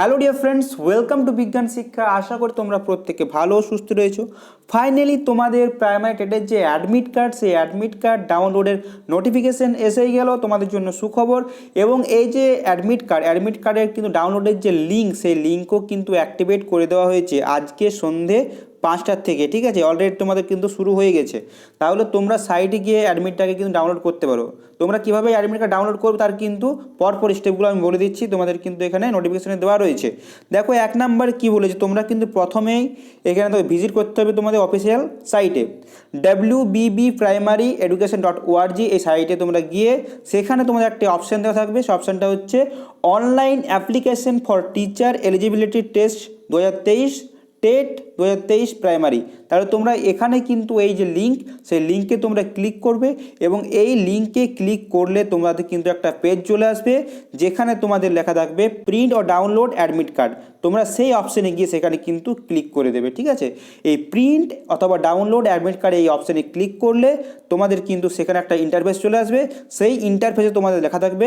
Hello dear friends welcome to বিজ্ঞান শিক্ষা আশা করি তোমরা প্রত্যেকে ভালো সুস্থ রয়েছো। ফাইনালি তোমাদের প্রাইমারি টেটের যে অ্যাডমিট কার্ড সেই অ্যাডমিট কার্ড ডাউনলোডের নোটিফিকেশন এসেই গেল তোমাদের জন্য সুখবর। এবং এই যে অ্যাডমিট কার্ড অ্যাডমিট কার্ডের কিন্তু ডাউনলোডের যে লিঙ্ক সেই লিঙ্কও কিন্তু অ্যাক্টিভেট করে দেওয়া হয়েছে। আজকে সন্ধে পাঁচটার থেকে, ঠিক আছে? অলরেডি তোমাদের কিন্তু শুরু হয়ে গেছে। তাহলে তোমরা সাইটে গিয়ে অ্যাডমিটটাকে কিন্তু ডাউনলোড করতে পারো। তোমরা কীভাবে অ্যাডমিট কার্ড ডাউনলোড করবে তার কিন্তু পরপর স্টেপগুলো আমি বলে দিচ্ছি, তোমাদের কিন্তু এখানে নোটিফিকেশনে দেওয়া রয়েছে। দেখো, এক নাম্বার কী বলেছে? তোমরা কিন্তু প্রথমেই এখানে তো ভিজিট করতে হবে তোমাদের অফিসিয়াল সাইটে ডাব্লিউ বিবি প্রাইমারি এডুকেশন ডট ওআরজি এই সাইটে তোমরা গিয়ে সেখানে তোমাদের একটা অপশান দেওয়া থাকবে। সে অপশানটা হচ্ছে online application for teacher eligibility test দু হাজার তেইশ টেট দু হাজার তেইশ প্রাইমারি। তাহলে তোমরা এখানে কিন্তু এই যে লিঙ্ক সেই লিঙ্কে তোমরা ক্লিক করবে এবং এই লিঙ্কে ক্লিক করলে তোমাদের কিন্তু একটা পেজ চলে আসবে, যেখানে তোমাদের লেখা থাকবে প্রিন্ট ও ডাউনলোড অ্যাডমিট কার্ড তোমরা সেই অপশানে গিয়ে সেখানে কিন্তু ক্লিক করে দেবে, ঠিক আছে? এই প্রিন্ট অথবা ডাউনলোড অ্যাডমিট কার্ড এই অপশানে ক্লিক করলে তোমাদের কিন্তু সেখানে একটা ইন্টারফেস চলে আসবে। সেই ইন্টারফেসে তোমাদের লেখা থাকবে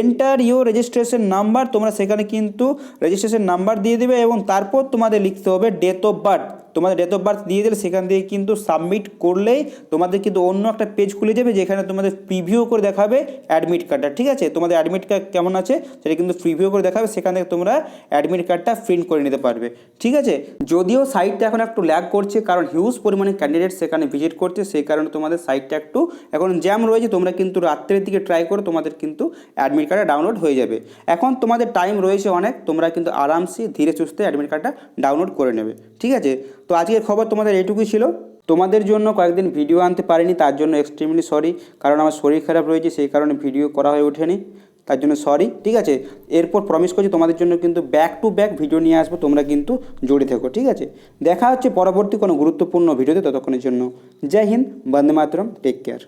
এন্টার ইউর রেজিস্ট্রেশন নাম্বার তোমরা সেখানে কিন্তু রেজিস্ট্রেশন নাম্বার দিয়ে দেবে এবং তারপর তোমাদের লিখতে হবে ডেট অফ বার্থ তোমাদের ডেট অফ বার্থ দিয়ে দিলে সেখান থেকে কিন্তু সাবমিট করলেই তোমাদের কিন্তু অন্য একটা পেজ খুলে যাবে যেখানে তোমাদের প্রিভিউ করে দেখাবে অ্যাডমিট কার্ডটা ঠিক আছে? তোমাদের অ্যাডমিট কার্ড কেমন আছে? সেটা কিন্তু প্রিভিউ করে দেখাবে, সেখান থেকে তোমরা অ্যাডমিট কার্ডটা প্রিন্ট করে নিতে পারবে, ঠিক আছে? যদিও সাইটটা এখন একটু ল্যাগ করছে, কারণ হিউজ পরিমাণে ক্যান্ডিডেট সেখানে ভিজিট করছে, সেই কারণে তোমাদের সাইটটা একটু এখন জ্যাম রয়েছে, তোমরা কিন্তু রাত্রের দিকে ট্রাই করো, তোমাদের কিন্তু অ্যাডমিট কার্ডটা ডাউনলোড হয়ে যাবে। এখন তোমাদের টাইম রয়েছে অনেক, তোমরা কিন্তু আরামসে ধীরে সুস্থে অ্যাডমিট কার্ডটা ডাউনলোড করে নেবে, ঠিক আছে? তো আজকের খবর তোমাদের এটুকুই ছিল। তোমাদের জন্য কয়েকদিন ভিডিও আনতে পারিনি, তার জন্য এক্সট্রিমলি সরি কারণ আমার শরীর খারাপ রয়েছে, সেই কারণে ভিডিও করা হয়ে ওঠেনি, তার জন্য সরি ঠিক আছে? এরপর প্রমিস করছি তোমাদের জন্য কিন্তু ব্যাক টু ব্যাক ভিডিও নিয়ে আসব, তোমরা কিন্তু জড়ে থেকো, ঠিক আছে? দেখা হচ্ছে পরবর্তী কোনো গুরুত্বপূর্ণ ভিডিওতে ততক্ষণের জন্য। Jai Hind, Bande Mataram take care